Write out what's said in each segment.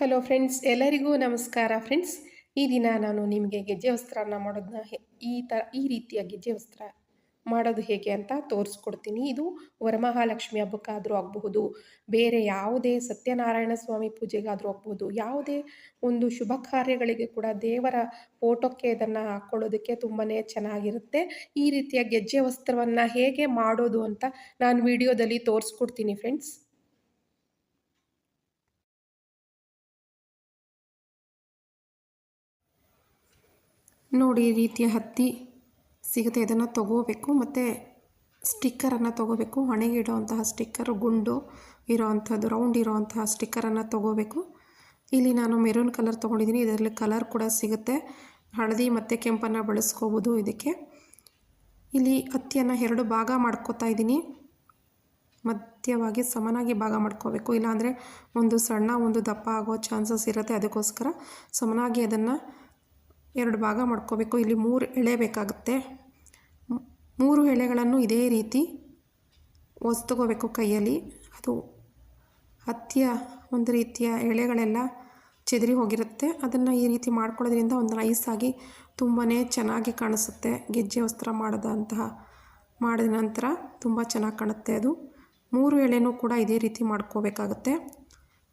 Hello friends ಎಲ್ಲರಿಗೂ ನಮಸ್ಕಾರ friends ಈ ದಿನ ನಾನು ನಿಮಗೆ ಗೆಜ್ಜೆ ವಸ್ತ್ರನ ಮಾಡೋದನ್ನ ಈ ಥರ ಈ ರೀತಿಯ ಗೆಜ್ಜೆ ವಸ್ತ್ರ ಮಾಡೋದು ಹೇಗೆ ಅಂತ ತೋರಿಸ್ಕೊಡ್ತೀನಿ. ಇದು ವರಮಹಾಲಕ್ಷ್ಮಿ ಹಬ್ಬಕ್ಕಾದರೂ ಆಗಬಹುದು, ಬೇರೆ ಯಾವುದೇ ಸತ್ಯನಾರಾಯಣ ಸ್ವಾಮಿ ಪೂಜೆಗಾದರೂ ಆಗಬಹುದು, ಯಾವುದೇ ಒಂದು ಶುಭ ಕಾರ್ಯಗಳಿಗೆ ಕೂಡ ದೇವರ ಫೋಟೋಕ್ಕೆ ಇದನ್ನು ಹಾಕ್ಕೊಳ್ಳೋದಕ್ಕೆ ತುಂಬಾ ಚೆನ್ನಾಗಿರುತ್ತೆ. ಈ ರೀತಿಯ ಗೆಜ್ಜೆ ವಸ್ತ್ರವನ್ನು ಹೇಗೆ ಮಾಡೋದು ಅಂತ ನಾನು ವಿಡಿಯೋದಲ್ಲಿ ತೋರಿಸ್ಕೊಡ್ತೀನಿ ಫ್ರೆಂಡ್ಸ್ ನೋಡಿ ಈ ರೀತಿಯ ಹತ್ತಿ ಸಿಗುತ್ತೆ. ಇದನ್ನು ತಗೋಬೇಕು. ಮತ್ತು ಸ್ಟಿಕ್ಕರನ್ನು ತಗೋಬೇಕು. ಹಣೆಗೆ ಇಡೋವಂತಹ ಸ್ಟಿಕ್ಕರು ಗುಂಡು ಇರೋವಂಥದ್ದು ರೌಂಡ್ ಇರೋವಂತಹ ಸ್ಟಿಕ್ಕರನ್ನು ತಗೋಬೇಕು. ಇಲ್ಲಿ ನಾನು ಮೆರೂನ್ ಕಲರ್ ತೊಗೊಂಡಿದ್ದೀನಿ. ಇದರಲ್ಲಿ ಕಲರ್ ಕೂಡ ಸಿಗುತ್ತೆ. ಹಳದಿ ಮತ್ತು ಕೆಂಪನ್ನು ಬಳಸ್ಕೋಬೋದು ಇದಕ್ಕೆ. ಇಲ್ಲಿ ಹತ್ತಿಯನ್ನು ಎರಡು ಭಾಗ ಮಾಡ್ಕೋತಾ ಇದ್ದೀನಿ. ಮಧ್ಯವಾಗಿ ಸಮನಾಗಿ ಭಾಗ ಮಾಡ್ಕೋಬೇಕು. ಇಲ್ಲಾಂದರೆ ಒಂದು ಸಣ್ಣ ಒಂದು ದಪ್ಪ ಆಗೋ ಚಾನ್ಸಸ್ ಇರುತ್ತೆ ಅದಕ್ಕೋಸ್ಕರ. ಸಮನಾಗಿ ಅದನ್ನು ಎರಡು ಭಾಗ ಮಾಡ್ಕೋಬೇಕು. ಇಲ್ಲಿ ಮೂರು ಎಳೆ ಬೇಕಾಗುತ್ತೆ. ಮೂರು ಎಳೆಗಳನ್ನು ಇದೇ ರೀತಿ ಒಸ್ತಗೋಬೇಕು ಕೈಯಲ್ಲಿ. ಅದು ಹತ್ತಿಯ ಒಂದು ರೀತಿಯ ಎಳೆಗಳೆಲ್ಲ ಚೆದರಿ ಹೋಗಿರುತ್ತೆ. ಅದನ್ನು ಈ ರೀತಿ ಮಾಡ್ಕೊಳ್ಳೋದ್ರಿಂದ ಒಂದು ನೈಸಾಗಿ ತುಂಬಾ ಚೆನ್ನಾಗಿ ಕಾಣಿಸುತ್ತೆ. ಗೆಜ್ಜೆ ವಸ್ತ್ರ ಮಾಡಿದಂತಹ, ಮಾಡಿದ ನಂತರ ತುಂಬ ಚೆನ್ನಾಗಿ ಕಾಣುತ್ತೆ ಅದು. ಮೂರು ಎಳೆನೂ ಕೂಡ ಇದೇ ರೀತಿ ಮಾಡ್ಕೋಬೇಕಾಗುತ್ತೆ.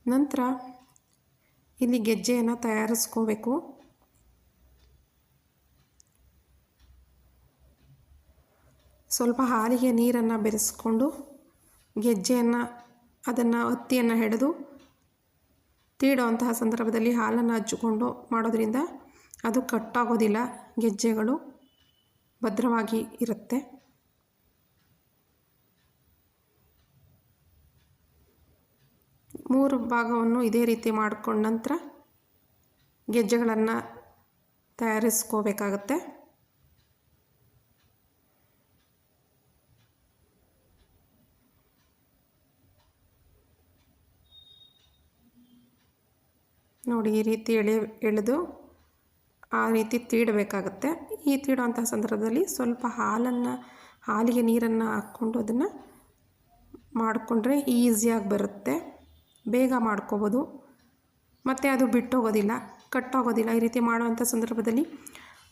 ನಂತರ ಇಲ್ಲಿ ಗೆಜ್ಜೆಯನ್ನು ತಯಾರಿಸ್ಕೋಬೇಕು. ಸ್ವಲ್ಪ ಹಾಲಿಗೆ ನೀರನ್ನು ಬೆರೆಸ್ಕೊಂಡು ಗೆಜ್ಜೆಯನ್ನು, ಅದನ್ನು ಹತ್ತಿಯನ್ನು ಹಿಡಿದು ತೀಡುವಂತಹ ಸಂದರ್ಭದಲ್ಲಿ ಹಾಲನ್ನು ಹಚ್ಚಿಕೊಂಡು ಮಾಡೋದ್ರಿಂದ ಅದು ಕಟ್ಟಾಗೋದಿಲ್ಲ. ಗೆಜ್ಜೆಗಳು ಭದ್ರವಾಗಿ ಇರುತ್ತೆ. ಮೂರು ಭಾಗವನ್ನು ಇದೇ ರೀತಿ ಮಾಡಿಕೊಂಡ ನಂತರ ಗೆಜ್ಜೆಗಳನ್ನು ತಯಾರಿಸ್ಕೋಬೇಕಾಗತ್ತೆ. ನೋಡಿ ಈ ರೀತಿ ಎಳೆ ಎಳೆದು ಆ ರೀತಿ ತೀಡಬೇಕಾಗುತ್ತೆ. ಈ ತೀಡುವಂತಹ ಸಂದರ್ಭದಲ್ಲಿ ಸ್ವಲ್ಪ ಹಾಲನ್ನು, ಹಾಲಿಗೆ ನೀರನ್ನು ಹಾಕ್ಕೊಂಡು ಅದನ್ನು ಮಾಡಿಕೊಂಡ್ರೆ ಈಸಿಯಾಗಿ ಬರುತ್ತೆ. ಬೇಗ ಮಾಡ್ಕೋಬೋದು. ಮತ್ತು ಅದು ಬಿಟ್ಟೋಗೋದಿಲ್ಲ, ಕಟ್ಟೋಗೋದಿಲ್ಲ. ಈ ರೀತಿ ಮಾಡುವಂಥ ಸಂದರ್ಭದಲ್ಲಿ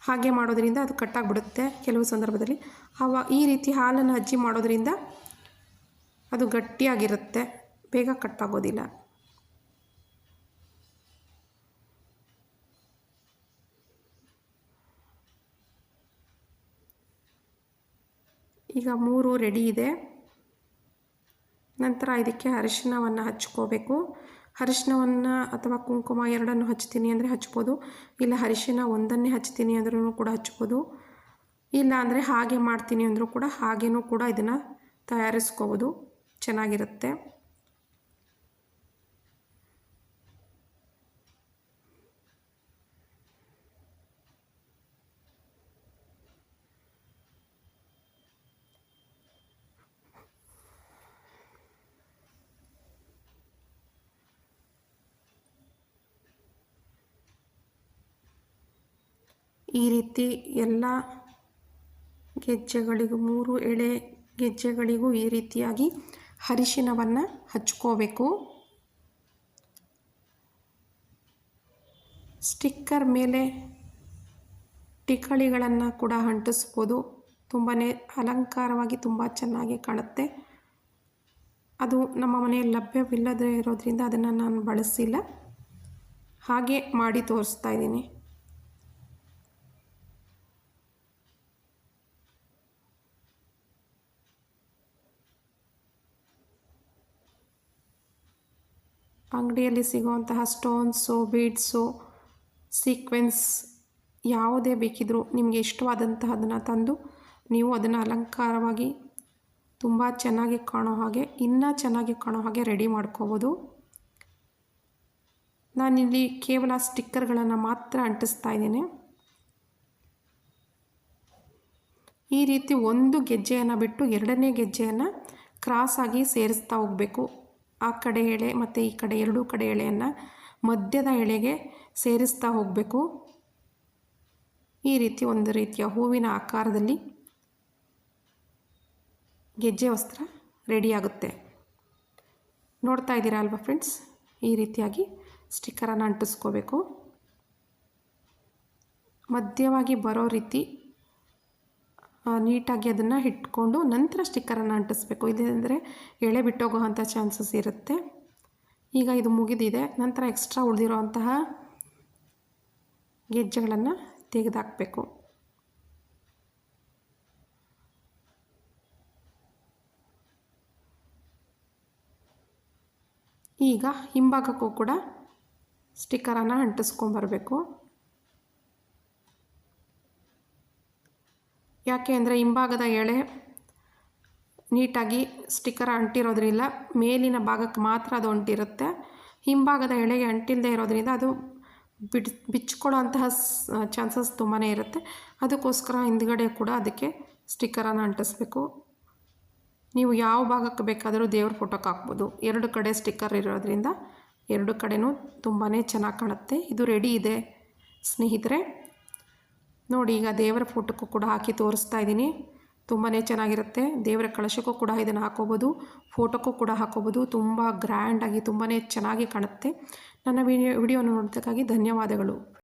ಹಾಗೆ ಮಾಡೋದರಿಂದ ಅದು ಕಟ್ಟಾಗಿಬಿಡುತ್ತೆ. ಕೆಲವು ಸಂದರ್ಭದಲ್ಲಿ ಅವ ಈ ರೀತಿ ಹಾಲನ್ನು ಅಜ್ಜಿ ಮಾಡೋದರಿಂದ ಅದು ಗಟ್ಟಿಯಾಗಿರುತ್ತೆ. ಬೇಗ ಕಟ್ಟಾಗೋದಿಲ್ಲ. ಈಗ ಮೂರು ರೆಡಿ ಇದೆ. ನಂತರ ಇದಕ್ಕೆ ಅರಿಶಿಣವನ್ನು ಹಚ್ಕೋಬೇಕು. ಅರಿಶಿನವನ್ನು ಅಥವಾ ಕುಂಕುಮ ಎರಡನ್ನು ಹಚ್ತೀನಿ ಅಂದರೆ ಹಚ್ಬೋದು. ಇಲ್ಲ ಅರಿಶಿಣ ಒಂದನ್ನೇ ಹಚ್ತೀನಿ ಅಂದ್ರೂ ಕೂಡ ಹಚ್ಬೋದು. ಇಲ್ಲ ಅಂದರೆ ಹಾಗೆ ಮಾಡ್ತೀನಿ ಅಂದರೂ ಕೂಡ ಹಾಗೇನೂ ಕೂಡ ಇದನ್ನು ತಯಾರಿಸ್ಕೋಬೋದು. ಚೆನ್ನಾಗಿರುತ್ತೆ. ಈ ರೀತಿ ಎಲ್ಲ ಗೆಜ್ಜೆಗಳಿಗೂ, ಮೂರು ಎಳೆ ಗೆಜ್ಜೆಗಳಿಗೂ ಈ ರೀತಿಯಾಗಿ ಅರಿಶಿನವನ್ನು ಹಚ್ಕೋಬೇಕು. ಸ್ಟಿಕ್ಕರ್ ಮೇಲೆ ಟಿಕಳಿಗಳನ್ನು ಕೂಡ ಅಂಟಿಸ್ಬೋದು. ತುಂಬಾ ಅಲಂಕಾರವಾಗಿ ತುಂಬ ಚೆನ್ನಾಗಿ ಕಾಣುತ್ತೆ. ಅದು ನಮ್ಮ ಮನೆಯಲ್ಲಿ ಲಭ್ಯವಿಲ್ಲದೇ ಇರೋದ್ರಿಂದ ಅದನ್ನು ನಾನು ಬಳಸಿಲ್ಲ. ಹಾಗೆ ಮಾಡಿ ತೋರಿಸ್ತಾ ಇದ್ದೀನಿ. ಅಂಗಡಿಯಲ್ಲಿ ಸಿಗುವಂತಹ ಸ್ಟೋನ್ಸು ಬೀಡ್ಸು ಸೀಕ್ವೆನ್ಸ್ ಯಾವುದೇ ಬೇಕಿದ್ದರೂ ನಿಮಗೆ ಇಷ್ಟವಾದಂತಹದನ್ನು ತಂದು ನೀವು ಅದನ್ನು ಅಲಂಕಾರವಾಗಿ ತುಂಬ ಚೆನ್ನಾಗಿ ಕಾಣೋ ಹಾಗೆ, ಇನ್ನೂ ಚೆನ್ನಾಗಿ ಕಾಣೋ ಹಾಗೆ ರೆಡಿ ಮಾಡ್ಕೋಬೋದು. ನಾನಿಲ್ಲಿ ಕೇವಲ ಸ್ಟಿಕ್ಕರ್ಗಳನ್ನು ಮಾತ್ರ ಅಂಟಿಸ್ತಾ ಇದ್ದೀನಿ. ಈ ರೀತಿ ಒಂದು ಗೆಜ್ಜೆಯನ್ನು ಬಿಟ್ಟು ಎರಡನೇ ಗೆಜ್ಜೆಯನ್ನು ಆಗಿ ಸೇರಿಸ್ತಾ ಹೋಗಬೇಕು. ಆ ಕಡೆ ಎಳೆ ಮತ್ತು ಈ ಕಡೆ ಎರಡೂ ಕಡೆ ಎಳೆಯನ್ನು ಮಧ್ಯದ ಎಳೆಗೆ ಸೇರಿಸ್ತಾ ಹೋಗಬೇಕು. ಈ ರೀತಿ ಒಂದು ರೀತಿಯ ಹೂವಿನ ಆಕಾರದಲ್ಲಿ ಗೆಜ್ಜೆ ವಸ್ತ್ರ ರೆಡಿಯಾಗುತ್ತೆ ನೋಡ್ತಾ ಇದ್ದೀರಾ ಅಲ್ವಾ ಫ್ರೆಂಡ್ಸ್? ಈ ರೀತಿಯಾಗಿ ಸ್ಟಿಕ್ಕರನ್ನು ಅಂಟಿಸ್ಕೋಬೇಕು. ಮಧ್ಯವಾಗಿ ಬರೋ ರೀತಿ ನೀಟಾಗಿ ಅದನ್ನು ಇಟ್ಕೊಂಡು ನಂತರ ಸ್ಟಿಕ್ಕರನ್ನು ಅಂಟಿಸ್ಬೇಕು. ಇಲ್ಲಂದರೆ ಎಳೆ ಬಿಟ್ಟೋಗುವಂಥ ಚಾನ್ಸಸ್ ಇರುತ್ತೆ. ಈಗ ಇದು ಮುಗಿದಿದೆ. ನಂತರ ಎಕ್ಸ್ಟ್ರಾ ಉಳಿದಿರೋ ಅಂತಹ ಗೆಜ್ಜೆಗಳನ್ನು ತೆಗೆದಾಕಬೇಕು. ಈಗ ಹಿಂಭಾಗಕ್ಕೂ ಕೂಡ ಸ್ಟಿಕ್ಕರನ್ನು ಅಂಟಿಸ್ಕೊಂಬರ್ಬೇಕು ಯಾಕೆ ಅಂದರೆ ಹಿಂಭಾಗದ ಎಳೆ ನೀಟಾಗಿ ಸ್ಟಿಕ್ಕರ್ ಅಂಟಿರೋದ್ರಿಂದ ಮೇಲಿನ ಭಾಗಕ್ಕೆ ಮಾತ್ರ ಅದು ಅಂಟಿರುತ್ತೆ. ಹಿಂಭಾಗದ ಎಳೆಗೆ ಅಂಟಿಲ್ಲದೆ ಇರೋದ್ರಿಂದ ಅದು ಬಿಡ್ ಬಿಚ್ಕೊಳ್ಳೋಂತಹ ಚಾನ್ಸಸ್ ತುಂಬಾ ಇರುತ್ತೆ. ಅದಕ್ಕೋಸ್ಕರ ಹಿಂದ್ಗಡೆ ಕೂಡ ಅದಕ್ಕೆ ಸ್ಟಿಕ್ಕರನ್ನು ಅಂಟಿಸ್ಬೇಕು. ನೀವು ಯಾವ ಭಾಗಕ್ಕೆ ಬೇಕಾದರೂ ದೇವ್ರ ಫೋಟೋಕ್ಕೆ ಹಾಕ್ಬೋದು. ಎರಡು ಕಡೆ ಸ್ಟಿಕ್ಕರ್ ಇರೋದ್ರಿಂದ ಎರಡು ಕಡೆನೂ ತುಂಬಾ ಚೆನ್ನಾಗಿ ಕಾಣುತ್ತೆ. ಇದು ರೆಡಿ ಇದೆ ಸ್ನೇಹಿತರೆ. ನೋಡಿ, ಈಗ ದೇವರ ಫೋಟೋಕ್ಕೂ ಕೂಡ ಹಾಕಿ ತೋರಿಸ್ತಾ ಇದ್ದೀನಿ. ತುಂಬಾ ಚೆನ್ನಾಗಿರುತ್ತೆ. ದೇವರ ಕಳಶಕ್ಕೂ ಕೂಡ ಇದನ್ನು ಹಾಕೋಬೋದು. ಫೋಟೋಕ್ಕೂ ಕೂಡ ಹಾಕೋಬೋದು. ತುಂಬ ಗ್ರ್ಯಾಂಡಾಗಿ ತುಂಬಾ ಚೆನ್ನಾಗಿ ಕಾಣುತ್ತೆ. ನನ್ನ ವಿಡಿಯೋ ವಿಡಿಯೋನ ನೋಡೋದಕ್ಕಾಗಿ ಧನ್ಯವಾದಗಳು.